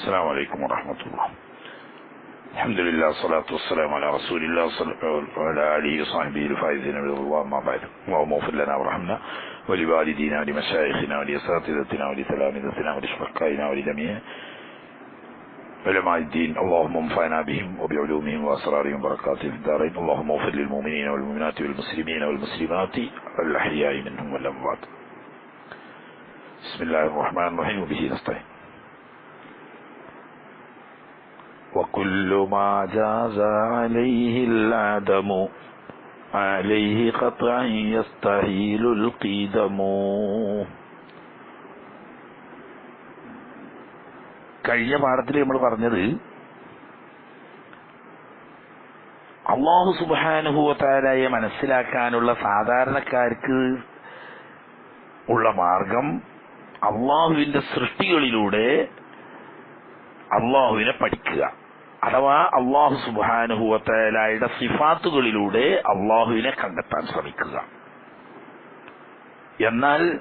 السلام عليكم ورحمة الله. الحمد لله والصلاة والسلام على رسول الله صلى الله وعلى آله وصحبه الفائزين برضا الله ما بعد. اللهم اغفر لنا وارحمنا ولوالدينا ولمشايخنا ولأساتذتنا ولتلامذتنا ولشركائنا ولجميع علماء الدين. اللهم انفعنا بهم وبعلومهم وأسرارهم وبركاتهم في الدارين. اللهم اغفر للمؤمنين والمؤمنات والمسلمين والمسلمات الأحياء منهم والأموات. بسم الله الرحمن الرحيم وبه نستعين. وكل ما جاز عليه العدم عليه قطعا يستحيل القدم കഴിഞ്ഞ പാഠത്തിൽ നമ്മൾ പറഞ്ഞത് അള്ളാഹു സുബാനുഭവത്താരായെ മനസ്സിലാക്കാനുള്ള സാധാരണക്കാർക്ക് ഉള്ള മാർഗം അള്ളാഹുവിന്റെ സൃഷ്ടികളിലൂടെ അള്ളാഹുവിനെ പഠിക്കുക അഥവാ അള്ളാഹു സുബാനുഹുവത്തലായുടെ സിഫാത്തുകളിലൂടെ അള്ളാഹുവിനെ കണ്ടെത്താൻ ശ്രമിക്കുക. എന്നാൽ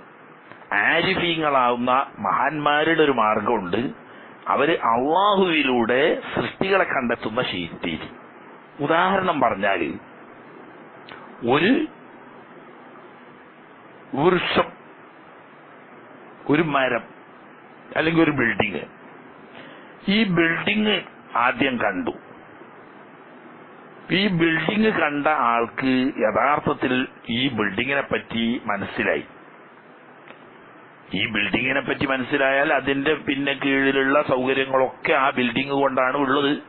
ആരിഫീങ്ങളാവുന്ന മഹാന്മാരുടെ ഒരു മാർഗമുണ്ട്. അവർ അള്ളാഹുവിലൂടെ സൃഷ്ടികളെ കണ്ടെത്തുന്ന ശീതി ഉദാഹരണം പറഞ്ഞാൽ ഒരു വൃക്ഷം ഒരു മരം അല്ലെങ്കിൽ ഒരു ബിൽഡിങ് ഈ ബിൽഡിങ് ആദ്യം കണ്ടു. ഈ ബിൽഡിംഗ് കണ്ട ആൾക്ക് യഥാർത്ഥത്തിൽ ഈ ബിൽഡിങ്ങിനെ പറ്റി മനസ്സിലായി. ഈ ബിൽഡിങ്ങിനെ പറ്റി മനസ്സിലായാൽ അതിന്റെ പിന്നെ കീഴിലുള്ള സൗകര്യങ്ങളൊക്കെ ആ ബിൽഡിംഗ് കൊണ്ടാണ് ഉള്ളത്.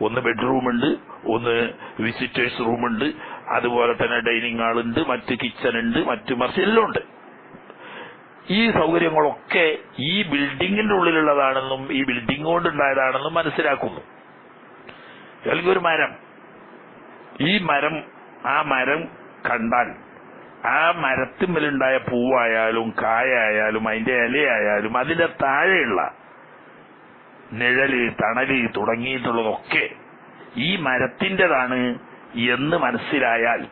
ഒന്ന് ബെഡ്റൂം ഉണ്ട് ഒന്ന് വിസിറ്റേഴ്സ് റൂമുണ്ട് അതുപോലെ തന്നെ ഡൈനിങ് ഹാൾ ഉണ്ട് മറ്റ് കിച്ചൺ ഉണ്ട് മറ്റു മറിച്ച് എല്ലാം ഉണ്ട് ഈ സൗകര്യങ്ങളൊക്കെ ഈ ബിൽഡിങ്ങിന്റെ ഉള്ളിലുള്ളതാണെന്നും ഈ ബിൽഡിംഗ് കൊണ്ടുണ്ടായതാണെന്നും മനസ്സിലാക്കുന്നു. അല്ലെങ്കിൽ ഒരു മരം. ഈ മരം ആ മരം കണ്ടാൽ ആ മരത്തിന്മേലുണ്ടായ പൂവായാലും കായായാലും അതിന്റെ ഇലയായാലും അതിന്റെ താഴെയുള്ള നിഴൽ തണൽ തുടങ്ങിയിട്ടുള്ളതൊക്കെ ഈ മരത്തിന്റെതാണ് എന്ന് മനസ്സിലായാൽ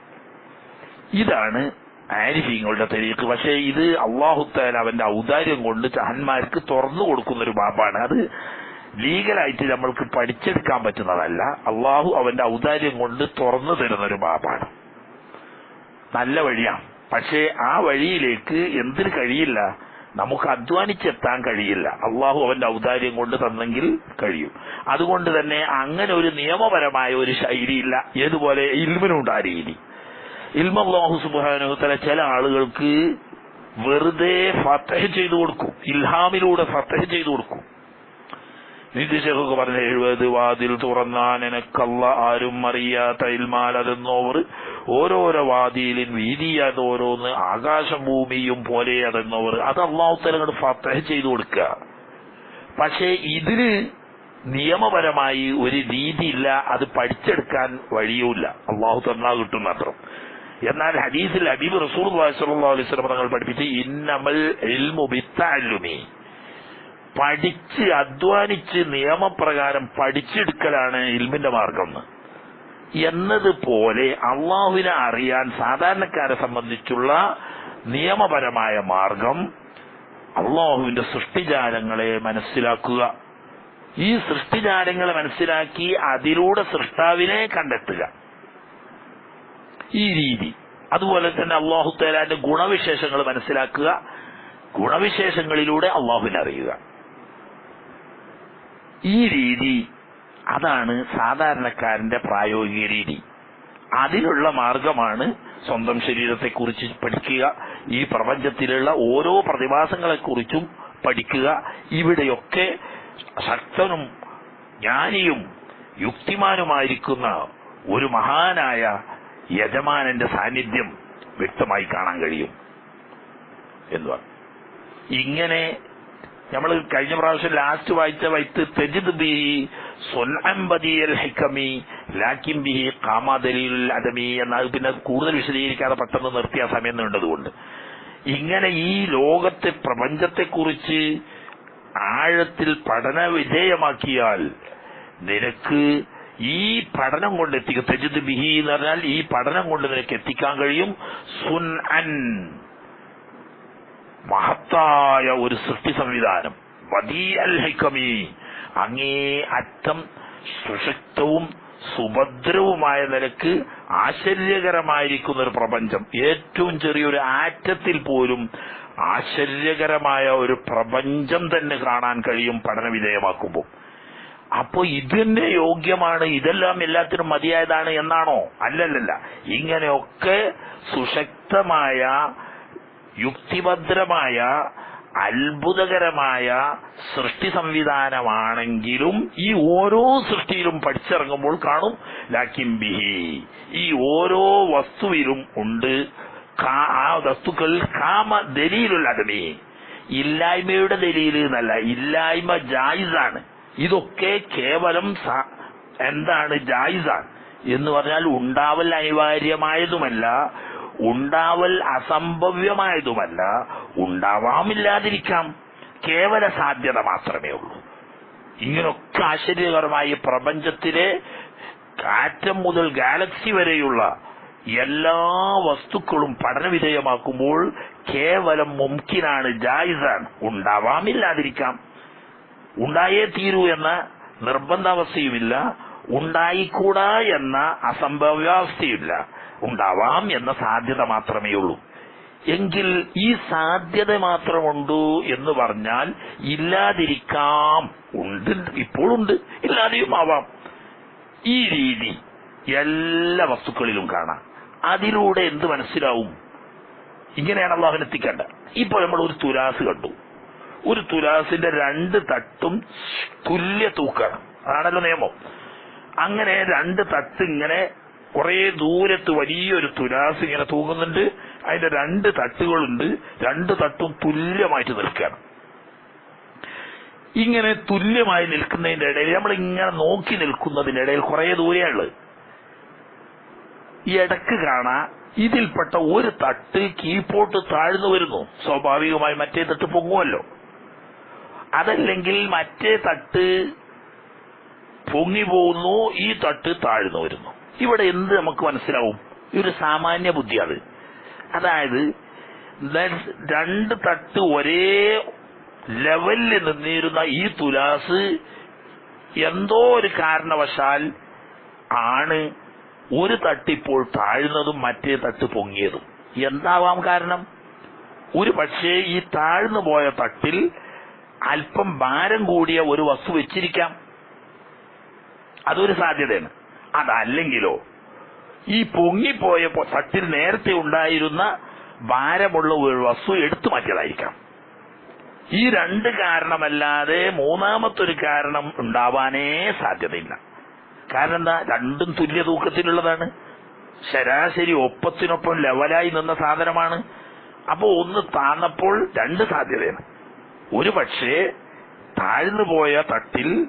ഇതാണ് ആരിഫീങ്ങളുടെ തെരീക്ക് പക്ഷേ ഇത് അള്ളാഹുത്താൽ അവന്റെ ഔദാര്യം കൊണ്ട് ചഹന്മാർക്ക് തുറന്നു കൊടുക്കുന്ന ഒരു ബാബാണ് അത് ലീഗലായിട്ട് നമ്മൾക്ക് പഠിച്ചെടുക്കാൻ പറ്റുന്നതല്ല. അള്ളാഹു അവന്റെ ഔദാര്യം കൊണ്ട് തുറന്നു തരുന്ന ഒരു ബാബാണ് നല്ല വഴിയാണ് പക്ഷേ ആ വഴിയിലേക്ക് എന്തിന് കഴിയില്ല? നമുക്ക് അധ്വാനിച്ചെത്താൻ കഴിയില്ല. അള്ളാഹു അവന്റെ ഔദാര്യം കൊണ്ട് തന്നെങ്കിൽ കഴിയും. അതുകൊണ്ട് തന്നെ അങ്ങനെ ഒരു നിയമപരമായ ഒരു ശൈലിയില്ല. ഏതുപോലെ? ഇൽമിനുണ്ടാ ആ രീതി. ഇൽമല്ലാഹു സുബാനുത്തല ചില ആളുകൾക്ക് വെറുതെ ഫത്തഹ ചെയ്തു കൊടുക്കും. ഇൽഹാമിലൂടെ ഫത്തഹ ചെയ്തു കൊടുക്കും. നിധിശേഖൊക്കെ പറഞ്ഞ എഴുപത് വാതിൽ തുറന്നാൻ എനക്കല്ല ആരും അറിയാത്ത ഇൽമാലതെന്നോവർ ഓരോരോ വാതിയിലും വീതിയാത് ഓരോന്ന് ആകാശം ഭൂമിയും പോലെ അതെന്നോവർ. അത് അള്ളാഹുത്തലങ്ങൾ ഫത്തഹ ചെയ്തു കൊടുക്കുക. പക്ഷേ ഇതിന് നിയമപരമായി ഒരു രീതിയില്ല അത് പഠിച്ചെടുക്കാൻ വഴിയുമില്ല. അള്ളാഹു തന്നാ കിട്ടും മാത്രം എന്നാൽ ഹദീസിൽ ഹബീബ് സല്ലല്ലാഹു അലൈഹി തങ്ങൾ പഠിപ്പിച്ച് ഇന്നമൽ ഇൽമു ബിത്തഅല്ലുമി പഠിച്ച് അധ്വാനിച്ച് നിയമപ്രകാരം പഠിച്ചെടുക്കലാണ് ഇൽമിന്റെ മാർഗം. എന്നതുപോലെ അള്ളാഹുവിനെ അറിയാൻ സാധാരണക്കാരെ സംബന്ധിച്ചുള്ള നിയമപരമായ മാർഗം അള്ളാഹുവിന്റെ സൃഷ്ടിജാലങ്ങളെ മനസ്സിലാക്കുക. ഈ സൃഷ്ടിജാലങ്ങളെ മനസ്സിലാക്കി അതിലൂടെ സൃഷ്ടാവിനെ കണ്ടെത്തുക. ഈ രീതി. അതുപോലെ തന്നെ അള്ളാഹു തേലാന്റെ ഗുണവിശേഷങ്ങൾ മനസ്സിലാക്കുക. ഗുണവിശേഷങ്ങളിലൂടെ അള്ളാഹുവിനെ അറിയുക. ഈ രീതി അതാണ് സാധാരണക്കാരന്റെ പ്രായോഗിക രീതി. അതിനുള്ള മാർഗമാണ് സ്വന്തം ശരീരത്തെക്കുറിച്ച് പഠിക്കുക. ഈ പ്രപഞ്ചത്തിലുള്ള ഓരോ പ്രതിഭാസങ്ങളെക്കുറിച്ചും പഠിക്കുക. ഇവിടെയൊക്കെ ശക്തനും ജ്ഞാനിയും യുക്തിമാനുമായിരിക്കുന്ന ഒരു മഹാനായ യജമാനന്റെ സാന്നിധ്യം വ്യക്തമായി കാണാൻ കഴിയും എന്ന് ഇങ്ങനെ നമ്മൾ കഴിഞ്ഞ പ്രാവശ്യം ലാസ്റ്റ് വായിച്ച വൈത്ത് തെജിദ് സൊൻഅംബദിയൽ ഹിക്കമി ലാക്കിം ബിഹി കാമാദലിൽ അദമി എന്ന പിന്നെ കൂടുതൽ വിശദീകരിക്കാതെ പെട്ടെന്ന് നിർത്തിയ സമയം നീണ്ടതുകൊണ്ട്. ഇങ്ങനെ ഈ ലോകത്തെ പ്രപഞ്ചത്തെക്കുറിച്ച് ആഴത്തിൽ പഠന വിധേയമാക്കിയാൽ നിനക്ക് ഈ പഠനം കൊണ്ട് എത്തിക്കും തെജിദ് ബിഹി എന്ന് പറഞ്ഞാൽ ഈ പഠനം കൊണ്ട് നിനക്ക് എത്തിക്കാൻ കഴിയും. സുൻ അൻ മഹത്തായ ഒരു സൃഷ്ടി സംവിധാനം. വദീ അൽ ഹൈക്കമി. അങ്ങേ അറ്റം സുശക്തവും സുഭദ്രവുമായ നിലയ്ക്ക് ആശ്ചര്യകരമായിരിക്കുന്ന ഒരു പ്രപഞ്ചം. ഏറ്റവും ചെറിയൊരു ആറ്റത്തിൽ പോലും ആശ്ചര്യകരമായ ഒരു പ്രപഞ്ചം തന്നെ കാണാൻ കഴിയും പഠന വിധേയമാക്കുമ്പോൾ അപ്പോ ഇതിന്റെ യോഗ്യമാണ് ഇതെല്ലാം എല്ലാത്തിനും മതിയായതാണ് എന്നാണോ? അല്ലല്ലല്ല. ഇങ്ങനെയൊക്കെ സുശക്തമായ യുക്തിഭദ്രമായ അത്ഭുതകരമായ സൃഷ്ടി സംവിധാനമാണെങ്കിലും ഈ ഓരോ സൃഷ്ടിയിലും പഠിച്ചിറങ്ങുമ്പോൾ കാണും ലാക്കിം ബിഹി. ഈ ഓരോ വസ്തുവിലും ഉണ്ട് ആ വസ്തുക്കൾ കാമ ദലീലുൽ അദമി. ഇല്ലായ്മയുടെ ദലീൽ എന്നല്ല ഇല്ലായ്മ ജായിസാണ്. ഇതൊക്കെ കേവലം എന്താണ് ജായിസാണ്. എന്ന് പറഞ്ഞാൽ ഉണ്ടാവൽ അനിവാര്യമായതുമല്ല ഉണ്ടാവൽ അസംഭവ്യമായതുമല്ല ഉണ്ടാവാമില്ലാതിരിക്കാം. കേവല സാധ്യത മാത്രമേ ഉള്ളൂ. ഇങ്ങനൊക്കെ ആശ്ചര്യകരമായി പ്രപഞ്ചത്തിലെ ആറ്റം മുതൽ ഗാലക്സി വരെയുള്ള എല്ലാ വസ്തുക്കളും പഠനവിധേയമാക്കുമ്പോൾ കേവലം മുംകിനാണ് ജായിസാണ്. ഉണ്ടാവാമില്ലാതിരിക്കാം. ഉണ്ടായേ തീരൂ എന്ന നിർബന്ധാവസ്ഥയുമില്ല. ഉണ്ടായിക്കൂടാ എന്ന അസംഭവ്യാവസ്ഥയുമില്ല. ഉണ്ടാവാം എന്ന സാധ്യത മാത്രമേ ഉള്ളൂ. എങ്കിൽ ഈ സാധ്യത മാത്രമുണ്ടു എന്ന് പറഞ്ഞാൽ ഇല്ലാതിരിക്കാം. ഉണ്ട് ഇപ്പോഴുണ്ട് ഇല്ലാതെയും ആവാം. ഈ രീതി എല്ലാ വസ്തുക്കളിലും കാണാം. അതിലൂടെ എന്ത് മനസ്സിലാവും? ഇങ്ങനെയാണ് അള്ളാഹുവിനെ ഇപ്പോൾ ഇപ്പൊ നമ്മൾ ഒരു തുലാസ് കണ്ടു. ഒരു തുലാസിന്റെ രണ്ട് തട്ടും തുല്യ തൂക്കാണ്. അതാണല്ലോ നിയമം. അങ്ങനെ രണ്ട് തട്ട് ഇങ്ങനെ കുറെ ദൂരത്ത് വലിയൊരു തുലാസ് ഇങ്ങനെ തൂങ്ങുന്നുണ്ട്. അതിന്റെ രണ്ട് തട്ടുകളുണ്ട്. രണ്ട് തട്ടും തുല്യമായിട്ട് നിൽക്കുകയാണ്. ഇങ്ങനെ തുല്യമായി നിൽക്കുന്നതിന്റെ ഇടയിൽ നമ്മൾ ഇങ്ങനെ നോക്കി നിൽക്കുന്നതിന്റെ ഇടയിൽ കുറെ ദൂരെയുള്ളത് ഈ ഇടയ്ക്ക് കാണാ ഇതിൽപ്പെട്ട ഒരു തട്ട് കീപ്പോട്ട് താഴ്ന്നു വരുന്നു. സ്വാഭാവികമായി മറ്റേ തട്ട് പൊങ്ങുമല്ലോ. അതല്ലെങ്കിൽ മറ്റേ തട്ട് പൊങ്ങി പോകുന്നു ഈ തട്ട് താഴ്ന്നു വരുന്നു. ഇവിടെ എന്ത് നമുക്ക് മനസ്സിലാവും? ഈ ഒരു സാമാന്യ ബുദ്ധിയാണ്. അതായത് രണ്ട് തട്ട് ഒരേ ലെവലിൽ നിന്നിരുന്ന ഈ തുലാസ് എന്തോ ഒരു കാരണവശാൽ ആണ് ഒരു തട്ടിപ്പോൾ താഴ്ന്നതും മറ്റേ തട്ട് പൊങ്ങിയതും. എന്താവാം കാരണം? ഒരു പക്ഷേ ഈ താഴ്ന്നു പോയ തട്ടിൽ അല്പം ഭാരം കൂടിയ ഒരു വസ്തു വെച്ചിരിക്കാം. അതൊരു സാധ്യതയാണ്. അതല്ലെങ്കിലോ ഈ പൊങ്ങിപ്പോയ തട്ടിൽ നേരത്തെ ഉണ്ടായിരുന്ന ഭാരമുള്ള ഒരു വസ്തു എടുത്തു മാറ്റിയതായിരിക്കാം ഈ രണ്ട് കാരണമല്ലാതെ മൂന്നാമത്തൊരു കാരണം ഉണ്ടാവാനേ സാധ്യതയില്ല. കാരണം എന്താ രണ്ടും തുല്യ തൂക്കത്തിലുള്ളതാണ്. ശരാശരി ഒപ്പത്തിനൊപ്പം ലെവലായി നിന്ന സാധനമാണ്. അപ്പോ ഒന്ന് താന്നപ്പോൾ രണ്ട് സാധ്യതയാണ്. ഒരു പക്ഷേ താഴ്ന്നു പോയ തട്ടിൽ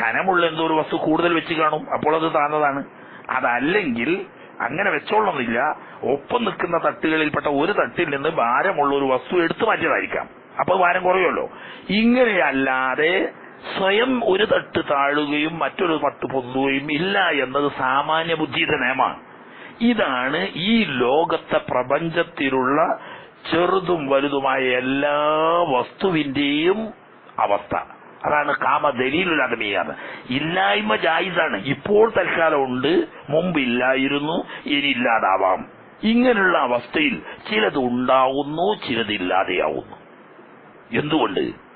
കനമുള്ള എന്തോ ഒരു വസ്തു കൂടുതൽ വെച്ച് കാണും. അപ്പോൾ അത് താഴ്ന്നതാണ് അതല്ലെങ്കിൽ അങ്ങനെ വെച്ചോളണമെന്നില്ല ഒപ്പം നിൽക്കുന്ന തട്ടുകളിൽപ്പെട്ട ഒരു തട്ടിൽ നിന്ന് ഭാരമുള്ള ഒരു വസ്തു എടുത്തു മാറ്റിയതായിരിക്കാം. അപ്പൊ ഭാരം കുറയുമല്ലോ. ഇങ്ങനെയല്ലാതെ സ്വയം ഒരു തട്ട് താഴുകയും മറ്റൊരു തട്ട് പൊന്തുകയും ഇല്ല എന്നത് സാമാന്യ ബുദ്ധിയുടെ നിയമമാണ് ഇതാണ് ഈ ലോകത്തെ പ്രപഞ്ചത്തിലുള്ള ചെറുതും വലുതുമായ എല്ലാ വസ്തുവിന്റെയും അവസ്ഥ. അതാണ് കാമ ദലീലുൽ അദമിയാണ് ഇല്ലായ്മ ജായിസാണ്. ഇപ്പോൾ തൽക്കാലം ഉണ്ട് മുമ്പ് ഇല്ലായിരുന്നു ഇനി ഇല്ലാതാവാം ഇങ്ങനെയുള്ള അവസ്ഥയിൽ ചിലത് ഉണ്ടാവുന്നു ചിലത് ഇല്ലാതെയാവുന്നു എന്തുകൊണ്ട്?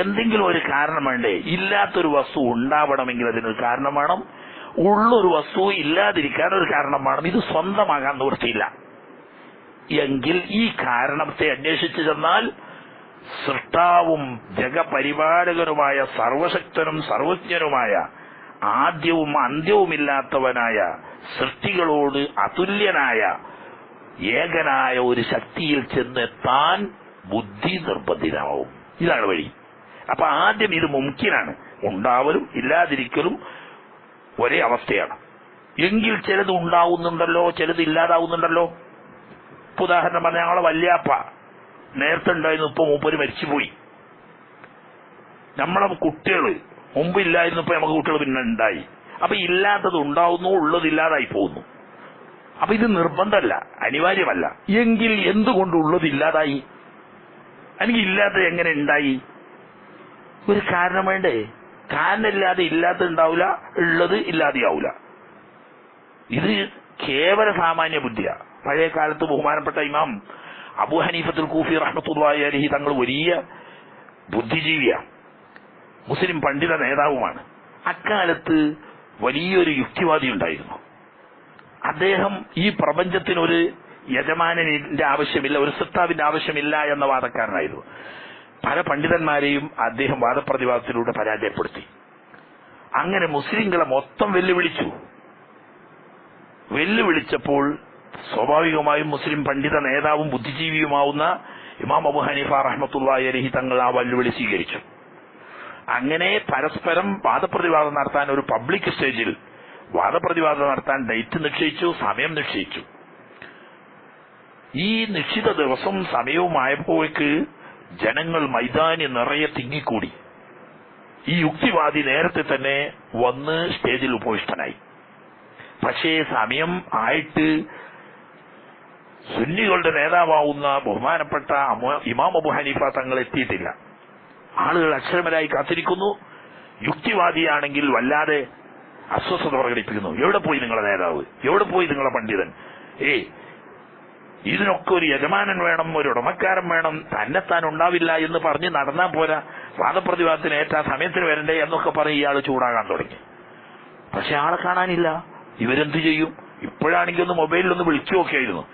എന്തെങ്കിലും ഒരു കാരണം വേണ്ടേ? ഇല്ലാത്തൊരു വസ്തു ഉണ്ടാവണമെങ്കിൽ അതിനൊരു കാരണം വേണം. ഉള്ളൊരു വസ്തു ഇല്ലാതിരിക്കാൻ ഒരു കാരണം വേണം. ഇത് സ്വന്തമാകാൻ നിവൃത്തിയില്ല. എങ്കിൽ ഈ കാരണത്തെ അന്വേഷിച്ചു ചെന്നാൽ സൃഷ്ടാവും ജഗപരിപാലകനുമായ സർവശക്തനും സർവജ്ഞനുമായ ആദ്യവും അന്ത്യവുമില്ലാത്തവനായ സൃഷ്ടികളോട് അതുല്യനായ ഏകനായ ഒരു ശക്തിയിൽ ചെന്നെത്താൻ ബുദ്ധി നിർബന്ധിതമാവും ഇതാണ് വഴി. അപ്പൊ ആദ്യം ഇത് മുമ്കിനാണ് ഉണ്ടാവലും ഇല്ലാതിരിക്കലും ഒരേ അവസ്ഥയാണ്. എങ്കിൽ ചിലത് ഉണ്ടാവുന്നുണ്ടല്ലോ ചിലത് ഇല്ലാതാവുന്നുണ്ടല്ലോ. ഇപ്പൊ ഉദാഹരണം പറഞ്ഞ ഞങ്ങളെ വല്യാപ്പ. നേരത്തെ ഉണ്ടായിരുന്നു ഇപ്പൊ മൂപ്പര് മരിച്ചുപോയി. നമ്മളെ കുട്ടികൾ മുമ്പ് ഇല്ലായിരുന്നു ഇപ്പൊ നമുക്ക് കുട്ടികൾ പിന്നെ ഉണ്ടായി. അപ്പൊ ഇല്ലാത്തത് ഉണ്ടാവുന്നു ഉള്ളത് ഇല്ലാതായി പോകുന്നു. അപ്പൊ ഇത് നിർബന്ധമല്ല അനിവാര്യമല്ല. എങ്കിൽ എന്തുകൊണ്ട് ഉള്ളത് ഇല്ലാതായി അല്ലെങ്കിൽ ഇല്ലാത്തത് എങ്ങനെ ഉണ്ടായി? ഒരു കാരണം വേണ്ടേ? കാരണമില്ലാതെ ഇല്ലാത്ത ഉണ്ടാവില്ല ഉള്ളത് ഇല്ലാതെയാവൂല. ഇത് കേവല സാമാന്യ ബുദ്ധിയാ. പഴയ കാലത്ത് ബഹുമാനപ്പെട്ട ഇമാം അബു ഹനീഫത്തുൽ കൂഫി റഹ്മത്തുള്ളാഹി അലഹി തങ്ങൾ വലിയ ബുദ്ധിജീവിയാണ്. മുസ്ലിം പണ്ഡിത നേതാവുമാണ്. അക്കാലത്ത് വലിയൊരു യുക്തിവാദി ഉണ്ടായിരുന്നു. അദ്ദേഹം ഈ പ്രപഞ്ചത്തിനൊരു യജമാനന്റെ ആവശ്യമില്ല ഒരു സത്താവിന്റെ ആവശ്യമില്ല എന്ന വാദക്കാരനായിരുന്നു. പല പണ്ഡിതന്മാരെയും അദ്ദേഹം വാദപ്രതിവാദത്തിലൂടെ പരാജയപ്പെടുത്തി. അങ്ങനെ മുസ്ലിങ്ങളെ മൊത്തം വെല്ലുവിളിച്ചു. വെല്ലുവിളിച്ചപ്പോൾ സ്വാഭാവികമായും മുസ്ലിം പണ്ഡിത നേതാവും ബുദ്ധിജീവിയുമാവുന്ന ഇമാം അബു ഹനീഫ റഹ്മത്തുള്ളാഹി അലഹി തങ്ങൾ ആ വെല്ലുവിളി സ്വീകരിച്ചു. അങ്ങനെ പരസ്പരം വാദപ്രതിവാദം നടത്താൻ ഒരു പബ്ലിക് സ്റ്റേജിൽ വാദപ്രതിവാദം നടത്താൻ ഡേറ്റ് നിശ്ചയിച്ചു സമയം നിശ്ചയിച്ചു. ഈ നിശ്ചിത ദിവസം സമയവുമായപ്പോഴേക്ക് ജനങ്ങൾ മൈതാനി നിറയെ തിങ്ങിക്കൂടി. ഈ യുക്തിവാദി നേരത്തെ തന്നെ വന്ന് സ്റ്റേജിൽ ഉപവിഷ്ടനായി. പക്ഷേ സമയം ആയിട്ട് സുന്നികളുടെ നേതാവാവുന്ന ബഹുമാനപ്പെട്ട ഇമാം അബു ഹനീഫ തങ്ങൾ എത്തിയിട്ടില്ല ആളുകൾ അക്ഷരമരായി കാത്തിരിക്കുന്നു. യുക്തിവാദിയാണെങ്കിൽ വല്ലാതെ അസ്വസ്ഥത പ്രകടിപ്പിക്കുന്നു. എവിടെ പോയി നിങ്ങളുടെ നേതാവ്? എവിടെ പോയി നിങ്ങളുടെ പണ്ഡിതൻ? ഏയ് ഇതിനൊക്കെ ഒരു യജമാനൻ വേണം ഒരു ഉടമക്കാരൻ വേണം. തന്നെത്താൻ ഉണ്ടാവില്ല എന്ന് പറഞ്ഞ് നടന്നാൽ പോരാ. വാദപ്രതിവാദത്തിന് ഏറ്റാ സമയത്തിന് വരണ്ടേ എന്നൊക്കെ പറഞ്ഞ് ഇയാൾ ചൂടാകാൻ തുടങ്ങി. പക്ഷെ ആളെ കാണാനില്ല. ഇവരെന്ത് ചെയ്യും? ഇപ്പോഴാണെങ്കിൽ ഒന്ന് മൊബൈലിൽ ഒന്ന് വിളിച്ചു നോക്കിയായിരുന്നു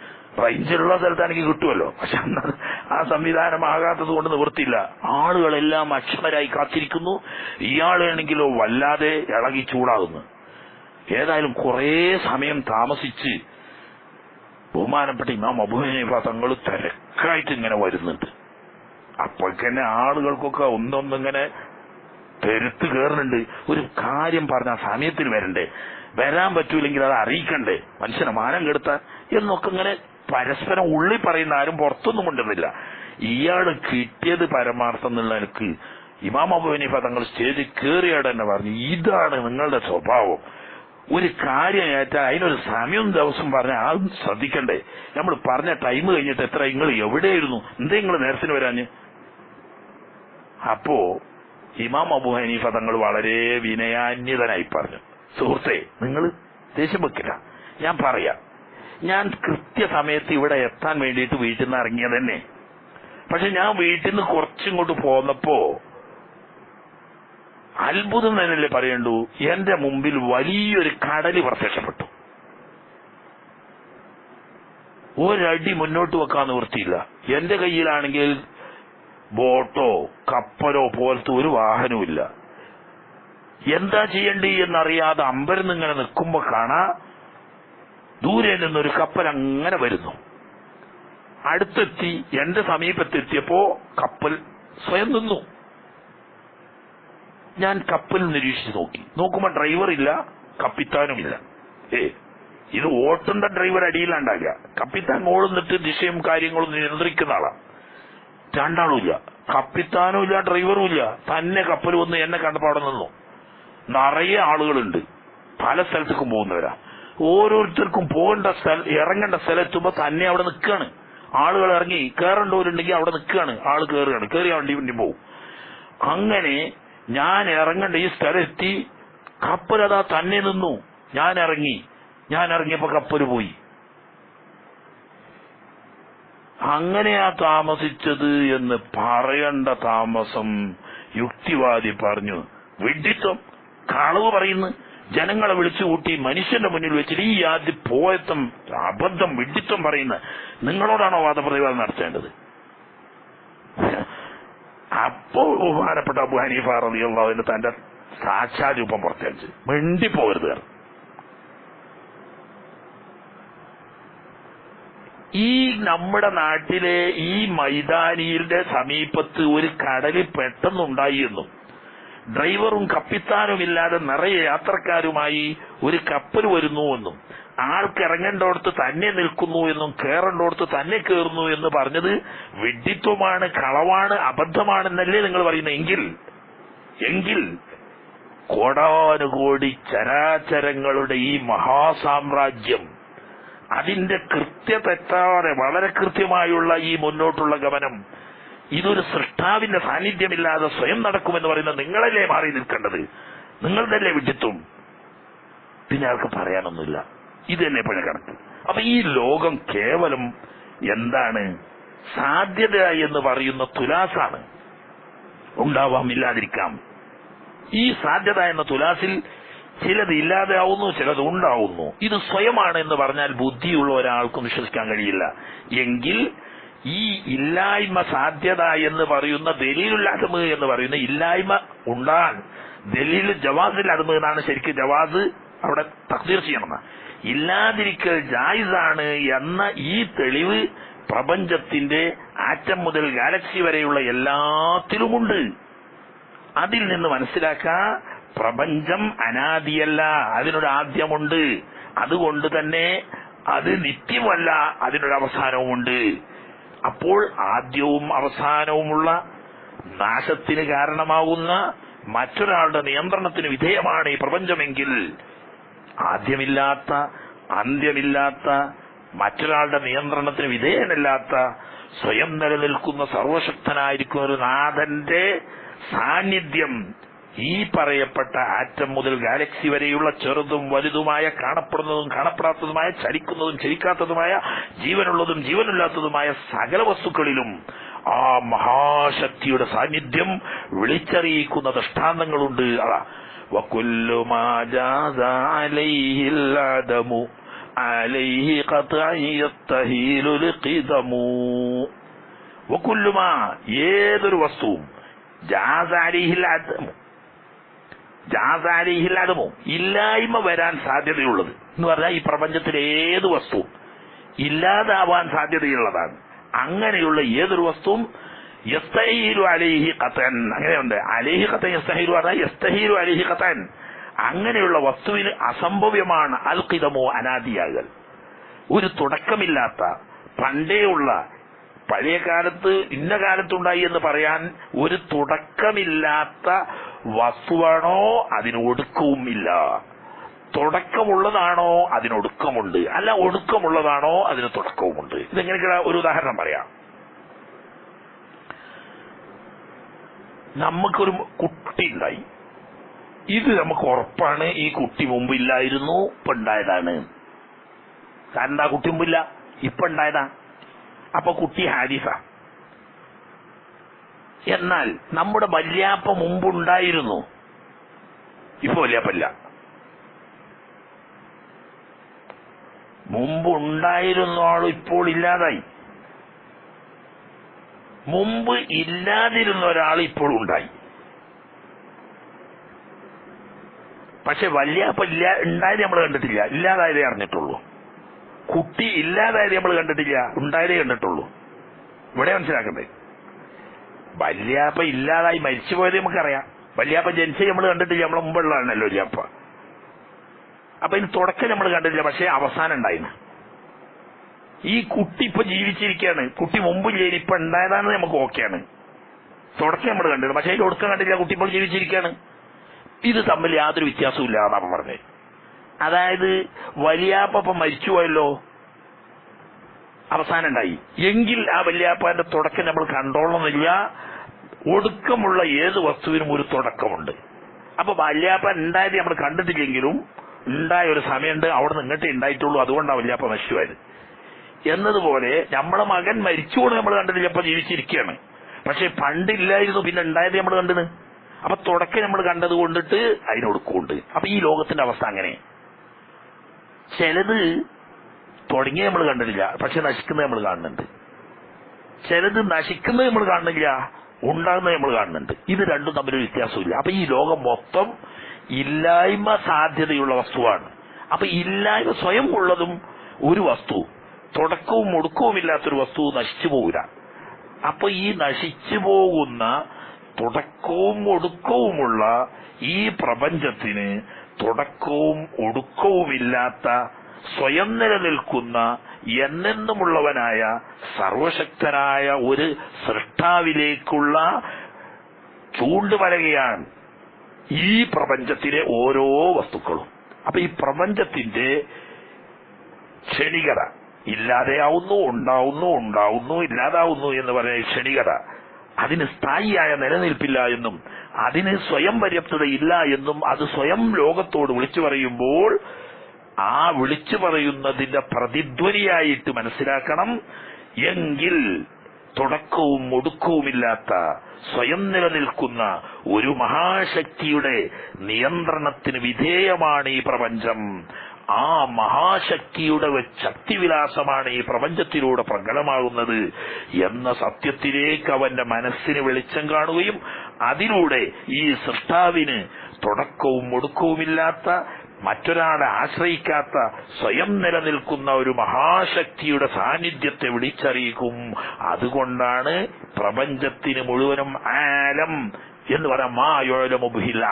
റേഞ്ചുള്ള സ്ഥലത്താണെങ്കിൽ കിട്ടുമല്ലോ. പക്ഷെ അന്ന് ആ സംവിധാനമാകാത്തത് കൊണ്ട് നിവൃത്തിയില്ല. ആളുകളെല്ലാം അക്ഷമരായി കാത്തിരിക്കുന്നു. ഇയാളാണെങ്കിലോ വല്ലാതെ ഇളകി ചൂടാകുന്നു. ഏതായാലും കുറേ സമയം താമസിച്ച് ബഹുമാനപ്പെട്ട ഇമാം അബുഹനീഫ തങ്ങൾ തിരക്കായിട്ട് ഇങ്ങനെ വരുന്നുണ്ട്. അപ്പോഴേക്കന്നെ ആളുകൾക്കൊക്കെ ഒന്നൊന്നിങ്ങനെ പെരുത്ത് കയറുന്നുണ്ട്. ഒരു കാര്യം പറഞ്ഞ സമയത്തിൽ വരണ്ടേ? വരാൻ പറ്റൂലെങ്കിൽ അത് അറിയിക്കണ്ടേ? മനുഷ്യനെ മാനം കെടുത്താൻ എന്നൊക്കെ ഇങ്ങനെ പരസ്പരം ഉള്ളി പറയുന്ന ആരും പുറത്തൊന്നും കൊണ്ടുവന്നില്ല. ഇയാൾ കിട്ടിയത് പരമാർത്ഥം എന്നുള്ള എനിക്ക് ഇമാം അബുവിനെ തങ്ങൾ സ്റ്റേജിൽ കയറിയാട് തന്നെ പറഞ്ഞു ഇതാണ് നിങ്ങളുടെ സ്വഭാവം. ഒരു കാര്യം ഏറ്റാൽ അതിനൊരു സമയവും ദിവസം പറഞ്ഞാൽ ആ ശ്രദ്ധിക്കണ്ടേ. നമ്മൾ പറഞ്ഞ ടൈം കഴിഞ്ഞിട്ട് എത്ര നിങ്ങൾ എവിടെയായിരുന്നു? എന്തേ നിങ്ങൾ നേരത്തിന് വരാഞ്ഞ്? അപ്പോ ഇമാം അബു ഹനീഫ തങ്ങൾ വളരെ വിനയാന്യതനായി പറഞ്ഞു സുഹൃത്തെ നിങ്ങൾ ദേഷ്യം വെക്കില്ല ഞാൻ പറയാം. ഞാൻ കൃത്യസമയത്ത് ഇവിടെ എത്താൻ വേണ്ടിയിട്ട് വീട്ടിൽ നിന്ന് ഇറങ്ങിയത് തന്നെ. പക്ഷെ ഞാൻ വീട്ടിൽ നിന്ന് കുറച്ചിങ്ങോട്ട് പോന്നപ്പോ അത്ഭുതം തന്നെയല്ലേ പറയണ്ടു? എന്റെ മുമ്പിൽ വലിയൊരു കടൽ പ്രത്യക്ഷപ്പെട്ടു. ഒരടി മുന്നോട്ട് വെക്കാൻ നിവൃത്തിയില്ല. എന്റെ കയ്യിലാണെങ്കിൽ ബോട്ടോ കപ്പലോ പോലത്തെ ഒരു വാഹനവും എന്താ ചെയ്യേണ്ടി എന്നറിയാതെ അമ്പരന്ന് ഇങ്ങനെ നിൽക്കുമ്പോ കാണാ ദൂരെ നിന്നൊരു കപ്പൽ അങ്ങനെ വരുന്നു. അടുത്തെത്തി എന്റെ സമീപത്തെത്തിയപ്പോ കപ്പൽ സ്വയം നിന്നു. ഞാൻ കപ്പൽ നിരീക്ഷിച്ച് നോക്കി. നോക്കുമ്പോ ഡ്രൈവർ ഇല്ല കപ്പിത്താനും ഇല്ല ഏ ഇത് ഓട്ടുന്ന ഡ്രൈവർ അടിയിലാണ്ടാകുക കപ്പിത്താൻ ഓടുന്നിട്ട് ദിശയും കാര്യങ്ങളും നിയന്ത്രിക്കുന്ന ആളാണ് രണ്ടാളും ഇല്ല. കപ്പിത്താനും ഇല്ല ഡ്രൈവറും ഇല്ല. തന്നെ കപ്പൽ വന്ന് എന്നെ കണ്ടപ്പോ അവിടെ നിന്നു. നിറയെ ആളുകളുണ്ട്. പല സ്ഥലത്തേക്കും പോകുന്നവരാ. ഓരോരുത്തർക്കും പോകേണ്ട സ്ഥലം ഇറങ്ങേണ്ട സ്ഥലത്തുമ്പോ തന്നെ അവിടെ നിൽക്കുകയാണ് ആളുകൾ ഇറങ്ങി കയറേണ്ടവരുണ്ടെങ്കിൽ അവിടെ നിൽക്കുകയാണ് ആൾ കയറുകയാണ് കയറി വണ്ടി വണ്ടി പോകും അങ്ങനെ ഞാൻ ഇറങ്ങേണ്ട ഈ സ്ഥലത്തി കപ്പൽ അതാ തന്നെ നിന്നു. ഞാൻ ഇറങ്ങി. ഞാൻ ഇറങ്ങിയപ്പോ കപ്പൽ പോയി. അങ്ങനെയാ താമസിച്ചത് എന്ന് പറയേണ്ട താമസം യുക്തിവാദി പറഞ്ഞു. വിഡിത്തം കളവ് പറയുന്നു. ജനങ്ങളെ വിളിച്ചു കൂട്ടി മനുഷ്യന്റെ മുന്നിൽ വെച്ചിട്ട് ഈ ആദ്യ പോയത്തം അബദ്ധം വിഡിത്തം പറയുന്ന നിങ്ങളോടാണോ വാദപ്രതിവാദം നടത്തേണ്ടത്? അപ്പോ ബഹുമാനപ്പെട്ട അബു ഹനീഫ റളിയല്ലാഹുവിന് തന്റെ സാക്ഷാരൂപം പുറത്തേച്ച് മിണ്ടിപ്പോകരുത് പോകരുത് ഈ നമ്മുടെ നാട്ടിലെ ഈ മൈതാനിയുടെ സമീപത്ത് ഒരു കടലിൽ പെട്ടെന്നുണ്ടായി എന്നും ഡ്രൈവറും കപ്പിത്താനും ഇല്ലാതെ നിറയെ യാത്രക്കാരുമായി ഒരു കപ്പൽ വരുന്നു എന്നും തന്നെ നിൽക്കുന്നു എന്നും കയറേണ്ടോടത്ത് തന്നെ കയറുന്നു എന്ന് പറഞ്ഞത് വിഡിത്വമാണ് കളവാണ് അബദ്ധമാണെന്നല്ലേ നിങ്ങൾ പറയുന്നത്. എങ്കിൽ എങ്കിൽ കോടാനുകോടി ചരാചരങ്ങളുടെ ഈ മഹാസാമ്രാജ്യം അതിന്റെ കൃത്യതെറ്റാതെ വളരെ കൃത്യമായുള്ള ഈ മുന്നോട്ടുള്ള ഗമനം ഇതൊരു സൃഷ്ടാവിന്റെ സാന്നിധ്യമില്ലാതെ സ്വയം നടക്കുമെന്ന് പറയുന്ന നിങ്ങളല്ലേ മാറി നിൽക്കേണ്ടത്? നിങ്ങളുടെല്ലേ വിഡിത്വം പിന്നെ ആൾക്ക് പറയാനൊന്നുമില്ല. ഇത് തന്നെ പഴയ കണക്ക്. അപ്പൊ ഈ ലോകം കേവലം എന്താണ്? സാധ്യത എന്ന് പറയുന്ന തുലാസാണ്. ഉണ്ടാവാം ഇല്ലാതിരിക്കാം. ഈ സാധ്യത എന്ന തുലാസിൽ ചിലത് ഇല്ലാതെയാവുന്നു ചിലത് ഉണ്ടാവുന്നു. ഇത് സ്വയമാണ് എന്ന് പറഞ്ഞാൽ ബുദ്ധിയുള്ള ഒരാൾക്കും വിശ്വസിക്കാൻ കഴിയില്ല. എങ്കിൽ ഈ ഇല്ലായ്മ സാധ്യത എന്ന് പറയുന്ന ദലീലുൽ അദമ് എന്ന് പറയുന്ന ഇല്ലായ്മ ഉണ്ടാൻ ദലീൽ ജവാസിൽ അദമ് എന്നാണ് ശരിക്കും ജവാസ് അവിടെ തക്തീർ ചെയ്യണം ഇല്ലാതിരിക്കൽ ജായിസാണ് എന്ന ഈ തെളിവ് പ്രപഞ്ചത്തിന്റെ ആറ്റം മുതൽ ഗാലക്സി വരെയുള്ള എല്ലാത്തിലുമുണ്ട്. അതിൽ നിന്ന് മനസ്സിലാക്കാ പ്രപഞ്ചം അനാദിയല്ല അതിനൊരു ആദ്യമുണ്ട്. അതുകൊണ്ട് തന്നെ അത് നിത്യമല്ല അതിനൊരു അവസാനവുമുണ്ട്. അപ്പോൾ ആദ്യവും അവസാനവുമുള്ള നാശത്തിന് കാരണമാകുന്ന മറ്റൊരാളുടെ നിയന്ത്രണത്തിന് വിധേയമാണ് ഈ പ്രപഞ്ചമെങ്കിൽ ആദ്യമില്ലാത്ത അന്ത്യമില്ലാത്ത മറ്റൊരാളുടെ നിയന്ത്രണത്തിന് വിധേയനല്ലാത്ത സ്വയം നിലനിൽക്കുന്ന സർവശക്തനായിരിക്കുന്ന ഒരു നാഥന്റെ സാന്നിധ്യം ഈ പറയപ്പെട്ട ആറ്റം മുതൽ ഗാലക്സി വരെയുള്ള ചെറുതും വലുതുമായ കാണപ്പെടുന്നതും കാണപ്പെടാത്തതുമായ ചലിക്കുന്നതും ചലിക്കാത്തതുമായ ജീവനുള്ളതും ജീവനില്ലാത്തതുമായ സകല വസ്തുക്കളിലും ആ മഹാശക്തിയുടെ സാന്നിധ്യം വിളിച്ചറിയിക്കുന്ന ദൃഷ്ടാന്തങ്ങളുണ്ട്. അതാ ഏതൊരു വസ്തുവും അദമു ജാസ അലിഹിൽ അദമു ഇല്ലായ്മ വരാൻ സാധ്യതയുള്ളത്. എന്ന് പറഞ്ഞാൽ ഈ പ്രപഞ്ചത്തിലെ ഏത് വസ്തുവും ഇല്ലാതാവാൻ സാധ്യതയുള്ളതാണ്. അങ്ങനെയുള്ള ഏതൊരു വസ്തുവും യസ്തഹീലു അലിഹി കത്തൻ അങ്ങനെയുണ്ട്. അലിഹി കത്തൻ യസ്തഹീലു പറഞ്ഞാൽ യസ്തഹീലു അലിഹി കത്തൻ അങ്ങനെയുള്ള വസ്തുവിന് അസംഭവ്യമാണ് അൽക്കിതമോ അനാദിയാകൽ. ഒരു തുടക്കമില്ലാത്ത പണ്ടേയുള്ള പഴയ കാലത്ത് ഇന്ന കാലത്തുണ്ടായി എന്ന് പറയാൻ ഒരു തുടക്കമില്ലാത്ത വസ്തുവാണോ അതിന് ഒടുക്കവും ഇല്ല തുടക്കമുള്ളതാണോ അതിന് ഒടുക്കമുണ്ട്. അല്ല ഒടുക്കമുള്ളതാണോ അതിന് തുടക്കവുമുണ്ട്. ഇതെങ്ങനെയൊക്കെ ഒരു ഉദാഹരണം പറയാം. നമുക്കൊരു കുട്ടി ഉണ്ടായി ഇത് നമുക്ക് ഉറപ്പാണ് ഈ കുട്ടി മുമ്പില്ലായിരുന്നു ഇപ്പൊ ഉണ്ടായതാണ് കാരണം ആ കുട്ടി മുമ്പില്ല? ഇപ്പൊ ഉണ്ടായതാ അപ്പൊ കുട്ടി ഹാരിഫ എന്നാൽ നമ്മുടെ വല്യാപ്പ മുമ്പുണ്ടായിരുന്നു. ഇപ്പൊ വല്യാപ്പല്ല. മുമ്പ് ഉണ്ടായിരുന്ന ആൾ ഇപ്പോൾ ഇല്ലാതായി. മുമ്പ് ഇല്ലാതിരുന്ന ഒരാൾ ഇപ്പോൾ ഉണ്ടായി. പക്ഷെ വല്യാപ്പ ഇല്ല ഉണ്ടായത് നമ്മൾ കണ്ടിട്ടില്ല. ഇല്ലാതായതേ അറിഞ്ഞിട്ടുള്ളൂ. കുട്ടി ഇല്ലാതായത് നമ്മൾ കണ്ടിട്ടില്ല ഉണ്ടായതേ കണ്ടിട്ടുള്ളൂ. ഇവിടെ മനസ്സിലാക്കണ്ടേ? വല്യാപ്പ ഇല്ലാതായി മരിച്ചു പോയത് നമുക്കറിയാം. വല്യാപ്പ ജനിച്ച നമ്മൾ കണ്ടിട്ടില്ല. നമ്മളെ മുമ്പുള്ളതാണല്ലോ വല്യാപ്പ അപ്പൊ. ഇനി തുടക്കം നമ്മൾ കണ്ടിട്ടില്ല. പക്ഷെ അവസാനം ഉണ്ടായിരുന്നു ഈ കുട്ടി ഇപ്പൊ ജീവിച്ചിരിക്കുകയാണ്. കുട്ടി മുമ്പില്ല ഇപ്പൊ ഉണ്ടായതാണെന്ന് നമുക്ക് ഓക്കെയാണ്. തുടക്കം നമ്മൾ കണ്ടിരുന്നു. പക്ഷെ അതിന്റെ ഒടുക്കം കണ്ടില്ല കുട്ടി ഇപ്പോൾ ജീവിച്ചിരിക്കുകയാണ്. ഇത് തമ്മിൽ യാതൊരു വ്യത്യാസവും ഇല്ല എന്നാണ് പറഞ്ഞത്. അതായത് വലിയാപ്പ ഇപ്പൊ മരിച്ചുപോയല്ലോ അവസാനം ഉണ്ടായി എങ്കിൽ ആ വല്യാപ്പാന്റെ തുടക്കം നമ്മൾ കണ്ടോളന്നില്ല. ഒടുക്കമുള്ള ഏത് വസ്തുവിനും ഒരു തുടക്കമുണ്ട്. അപ്പൊ വല്യാപ്പൻ ഉണ്ടായത് നമ്മൾ കണ്ടിട്ടില്ലെങ്കിലും ഉണ്ടായ ഒരു സമയമുണ്ട്. അവിടെ നിന്നിട്ടേ ഉണ്ടായിട്ടുള്ളൂ. അതുകൊണ്ടാണ് വല്യാപ്പ മരിച്ചുപോയത്. എന്നതുപോലെ നമ്മളെ മകൻ മരിച്ചുകൊണ്ട് നമ്മൾ കണ്ടിട്ടില്ല. ഇപ്പൊ ജീവിച്ചിരിക്കുകയാണ്. പക്ഷെ പണ്ടില്ലായിരുന്നു. പിന്നെ ഉണ്ടായത് നമ്മൾ കണ്ടത്. അപ്പൊ തുടക്കം നമ്മൾ കണ്ടത് കൊണ്ടിട്ട് അതിനൊടുക്കുണ്ട് അപ്പൊ ഈ ലോകത്തിന്റെ അവസ്ഥ അങ്ങനെ. ചിലത് തുടങ്ങി നമ്മൾ കണ്ടിട്ടില്ല. പക്ഷെ നശിക്കുന്നത് നമ്മൾ കാണുന്നുണ്ട്. ചിലത് നശിക്കുന്നത് നമ്മൾ കാണുന്നില്ല ഉണ്ടാകുന്നത് നമ്മൾ കാണുന്നുണ്ട്. ഇത് രണ്ടും തമ്മിലൊരു വ്യത്യാസമില്ല അപ്പൊ ഈ ലോകം മൊത്തം ഇല്ലായ്മ സാധ്യതയുള്ള വസ്തുവാണ്. അപ്പൊ ഇല്ലായ്മ സ്വയം ഉള്ളതും ഒരു വസ്തു. തുടക്കവും ഒടുക്കവും ഇല്ലാത്തൊരു വസ്തു നശിച്ചു പോകില്ല അപ്പൊ ഈ നശിച്ചു പോകുന്ന തുടക്കവും ഒടുക്കവുമുള്ള ഈ പ്രപഞ്ചത്തിന് തുടക്കവും ഒടുക്കവുമില്ലാത്ത സ്വയം നിലനിൽക്കുന്ന എന്നെന്നുമുള്ളവനായ സർവശക്തനായ ഒരു സൃഷ്ടാവിലേക്കുള്ള ചൂണ്ടുപലകയാണ് ഈ പ്രപഞ്ചത്തിലെ ഓരോ വസ്തുക്കളും. അപ്പൊ ഈ പ്രപഞ്ചത്തിന്റെ ക്ഷണികത ഇല്ലാതെയാവുന്നു ഉണ്ടാവുന്നു ഉണ്ടാവുന്നു ഇല്ലാതാവുന്നു എന്ന് പറയുന്ന ക്ഷണികത അതിന് സ്ഥായിയായ നിലനിൽപ്പില്ല എന്നും അതിന് സ്വയം പര്യാപ്തതയില്ല എന്നും അത് സ്വയം ലോകത്തോട് വിളിച്ചു പറയുമ്പോൾ ആ വിളിച്ചു പറയുന്നതിന്റെ പ്രതിധ്വനിയായിട്ട് മനസ്സിലാക്കണം. എങ്കിൽ തുടക്കവും ഒടുക്കവുമില്ലാത്ത സ്വയം നിലനിൽക്കുന്ന ഒരു മഹാശക്തിയുടെ നിയന്ത്രണത്തിന് വിധേയമാണ് ഈ പ്രപഞ്ചം. ആ മഹാശക്തിയുടെ ശക്തിവിലാസമാണ് ഈ പ്രപഞ്ചത്തിലൂടെ പ്രകടമാകുന്നത് എന്ന സത്യത്തിലേക്ക് അവന്റെ മനസ്സിന് വെളിച്ചം കാണുകയും അതിലൂടെ ഈ സൃഷ്ടാവിന് തുടക്കവും ഒടുക്കവുമില്ലാത്ത മറ്റൊരാളെ ആശ്രയിക്കാത്ത സ്വയം നിലനിൽക്കുന്ന ഒരു മഹാശക്തിയുടെ സാന്നിധ്യത്തെ വിളിച്ചറിയിക്കും. അതുകൊണ്ടാണ് പ്രപഞ്ചത്തിന് മുഴുവനും ആലം എന്ന് പറയാം മായോലമുബിഹിൽ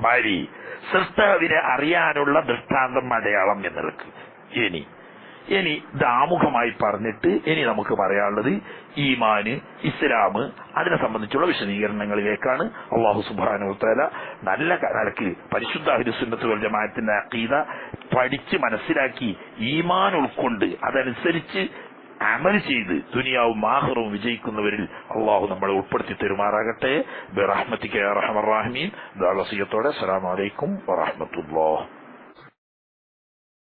ഭാരി സൃഷ്ടാവിനെ അറിയാനുള്ള ദൃഷ്ടാന്തം അടയാളം എന്നെടുക്ക് ഇനി ഇനി ദാമുഖമായി പറഞ്ഞിട്ട് ഇനി നമുക്ക് പറയാനുള്ളത് ഈമാന് ഇസ്ലാം അതിനെ സംബന്ധിച്ചുള്ള വിശദീകരണങ്ങളിലേക്കാണ്. അള്ളാഹു സുബാനുത്തല നല്ല നിലയ്ക്ക് പരിശുദ്ധ ഹരിസുന്നത്തുകൾ ജമാഅത്തിന്റെ അക്കീത പഠിച്ച് മനസ്സിലാക്കി ഈമാൻ ഉൾക്കൊണ്ട് അതനുസരിച്ച് അമൽ ചെയ്ത് ദുനിയാവും ആഹ്റവും വിജയിക്കുന്നവരിൽ അള്ളാഹു നമ്മളെ ഉൾപ്പെടുത്തി തെരുമാറാകട്ടെ. ബിറഹ്മത്തിക്ക് റഹമറാഹമീൻ ദാളസിയത്തോടെ അസ്സലാമലൈക്കും അലൈക്കും വറഹമത്തുല്ലാഹ്